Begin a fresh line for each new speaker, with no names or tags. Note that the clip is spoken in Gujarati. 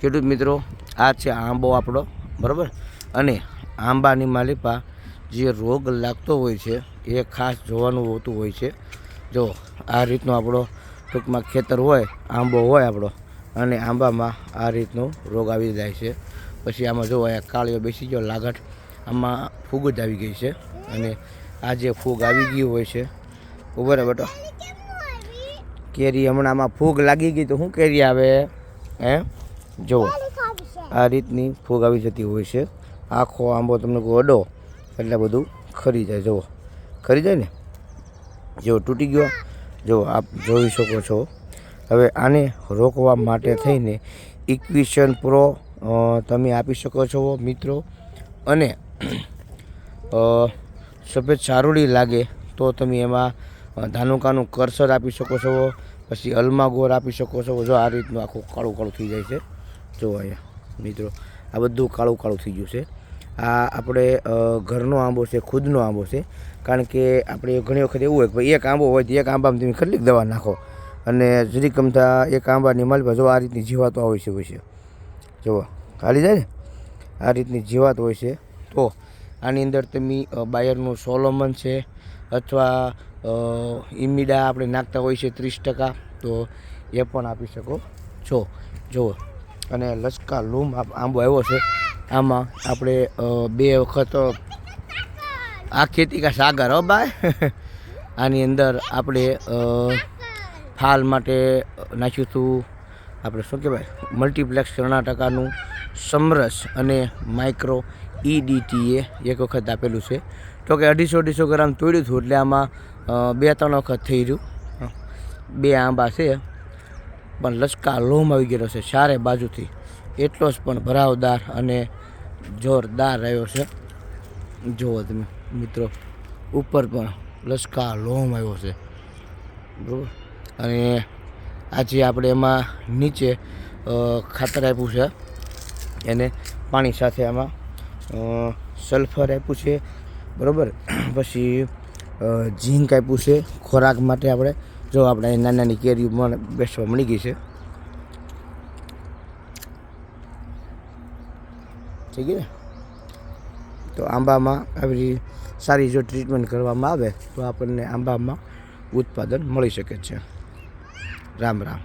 ખેડૂત મિત્રો, આ છે આંબો આપણો, બરાબર? અને આંબાની માલિપા જે રોગ લાગતો હોય છે, એ ખાસ જોવાનું હોતું હોય છે. જો આ રીતનો આપણો ટૂંકમાં ખેતર હોય, આંબો હોય આપણો, અને આંબામાં આ રીતનો રોગ આવી જાય છે. પછી આમાં જો અહીંયા કાળીઓ બેસી ગયો લાગટ આમાં ફૂગ જ આવી ગઈ છે. અને આ જે ફૂગ આવી ગઈ હોય છે, ઊભો બેટો. કેરી હમણાં આમાં ફૂગ લાગી ગઈ તો શું કેરી આવે? હે? જુઓ આ રીતની ફૂગ આવી જતી હોય છે. આખો આંબો તમને કોઈ અડો એટલે બધું ખરી જાય. જુઓ ખરી જાય ને? જો તૂટી ગયો. જો આપ જોઈ શકો છો. હવે આને રોકવા માટે થઈને ઇક્વિશન પ્રો તમે આપી શકો છો મિત્રો. અને સફેદ ચારોડી લાગે તો તમે એમાં ધાનુકાનું કરસર આપી શકો છો. પછી અલમાગોર આપી શકો છો. જો આ રીતનું આખું કાળું કાળું થઈ જાય છે. જો અહીંયા મિત્રો. આ બધું કાળું કાળું થઈ ગયું છે. આ આપણે ઘરનો આંબો છે, ખુદનો આંબો છે. કારણ કે આપણે ઘણી વખત એવું હોય કે એક આંબો હોય તો એક આંબામાં તમે કેટલીક દવા નાખો? અને જરી કમતા એક આંબાની માલપા જો આ રીતની જીવાતો આવે છે, હોય છે. જુઓ, હાલી જાય ને? આ રીતની જીવાત હોય છે. તો આની અંદર તમે બાયરનું સોલોમન છે અથવા ઇમિડા આપણે નાખતા હોય છે ત્રીસ ટકા. તો એ પણ આપી શકો છો. જુઓ અને લચકા લૂમ આંબો આવ્યો છે. આમાં આપણે બે વખત આ ખેતી કા સાગર, હો ભાઈ? આની અંદર આપણે ફાલ માટે નાખ્યું હતું. આપણે શું કહેવાય? મલ્ટીપ્લેક્સ કર્ણાટકાનું સમરસ અને માઇક્રો ઈડીટીએ એક વખત આપેલું છે. તો કે અઢીસો અઢીસો ગ્રામ તોડ્યું હતું એટલે આમાં બે, ત્રણ વખત થઈ રહ્યું. બે આંબા છે. પણ લચકા લોમ આવી ગયેલો છે ચારે બાજુથી. એટલો જ પણ ભરાવદાર અને જોરદાર રહ્યો છે. જુઓ તમે મિત્રો, ઉપર પણ લચકા લોમ આવ્યો છે. બરાબર? અને આજે આપણે એમાં નીચે ખાતર આપ્યું છે. એને પાણી સાથે આમાં સલ્ફર આપ્યું છે. બરાબર? પછી ઝીંક આપ્યું છે. ખોરાક માટે આપણે જો આપણે નાની નાની કેરીઓ મને બેસવા મળી ગઈ છે. થઈ ગઈ ને? તો આંબામાં આવી સારી જો ટ્રીટમેન્ટ કરવામાં આવે, તો આપણને આંબામાં ઉત્પાદન મળી શકે છે. રામ રામ